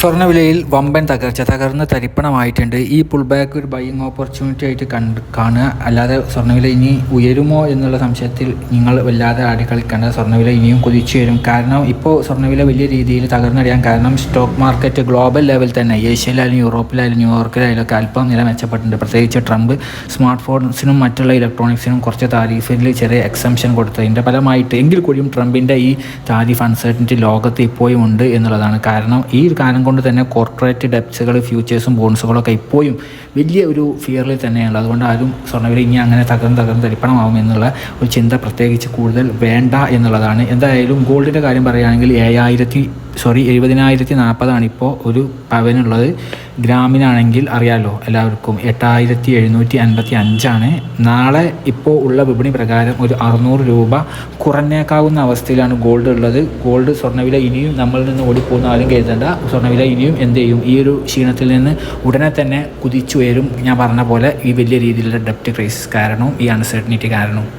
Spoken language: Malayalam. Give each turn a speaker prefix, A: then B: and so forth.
A: സ്വർണവിലയിൽ വമ്പൻ തകർച്ച തകർന്ന് തരിപ്പണമായിട്ടുണ്ട്. ഈ പുൾ ബാക്ക് ഒരു ബൈയിങ് ഓപ്പർച്യൂണിറ്റി ആയിട്ട് കണ്ട് കാണുക. അല്ലാതെ സ്വർണവില ഇനി ഉയരുമോ എന്നുള്ള സംശയത്തിൽ നിങ്ങൾ വല്ലാതെ ആടിക്കളിക്കേണ്ട സ്വർണവില ഇനിയും കുതിച്ചു വരും. കാരണം ഇപ്പോൾ സ്വർണവില വലിയ രീതിയിൽ തകർന്നടിയാൻ കാരണം സ്റ്റോക്ക് മാർക്കറ്റ് ഗ്ലോബൽ ലെവൽ തന്നെ. ഏഷ്യയിലായാലും യൂറോപ്പിലായാലും ന്യൂയോർക്കിലായാലും ഒക്കെ അല്പം നില മെച്ചപ്പെട്ടിട്ടുണ്ട്. പ്രത്യേകിച്ച് ട്രംപ് സ്മാർട്ട് ഫോൺസിനും മറ്റുള്ള ഇലക്ട്രോണിക്സിനും കുറച്ച് താരീഫിൽ ചെറിയ എക്സംഷൻ കൊടുത്തതിന്റെ ഫലമായിട്ട് എങ്കിൽ കൂടിയും ട്രംപിന്റെ ഈ താരീഫ് അൺസർട്ടനിറ്റി ലോകത്ത് ഇപ്പോഴും ഉണ്ട് എന്നുള്ളതാണ്. കാരണം ഈ കാരണം കൊണ്ട് തന്നെ കോർപ്പറേറ്റ് ഡെപ്റ്റ്സുകൾ ഫ്യൂച്ചേഴ്സും ബോൺസുകളൊക്കെ ഇപ്പോഴും വലിയ ഒരു ഫിയറിൽ തന്നെയാണ്. അതുകൊണ്ട് ആരും സ്വർണവില ഇനി അങ്ങനെ തകർന്ന് തകർന്ന് തരിപ്പണമാവും എന്നുള്ള ഒരു ചിന്ത പ്രത്യേകിച്ച് കൂടുതൽ വേണ്ട എന്നുള്ളതാണ്. എന്തായാലും ഗോൾഡിന്റെ കാര്യം പറയുകയാണെങ്കിൽ ഏഴായിരത്തി സോറി എഴുപതിനായിരത്തി നാൽപ്പതാണ് ഇപ്പോൾ ഒരു പവനുള്ളത്. ഗ്രാമിനാണെങ്കിൽ അറിയാലോ എല്ലാവർക്കും എട്ടായിരത്തി എഴുന്നൂറ്റി അൻപത്തി അഞ്ചാണ് നാളെ ഇപ്പോൾ ഉള്ള വിപണി പ്രകാരം ഒരു അറുന്നൂറ് രൂപ കുറഞ്ഞേക്കാവുന്ന അവസ്ഥയിലാണ് ഗോൾഡ് ഉള്ളത്. ഗോൾഡ് സ്വർണവില ഇനിയും നമ്മളിൽ നിന്ന് ഓടിപ്പോകുന്ന ആരും കരുതേണ്ട. സ്വർണവില ഇനിയും എന്ത് ചെയ്യും? ഈ ഒരു ക്ഷീണത്തിൽ നിന്ന് ഉടനെ തന്നെ കുതിച്ചു വരും ഞാൻ പറഞ്ഞ പോലെ ഈ വലിയ രീതിയിലുള്ള ഡെപ്റ്റ് ക്രൈസിസ് കാരണവും ഈ അൺസർട്ടനിറ്റി കാരണവും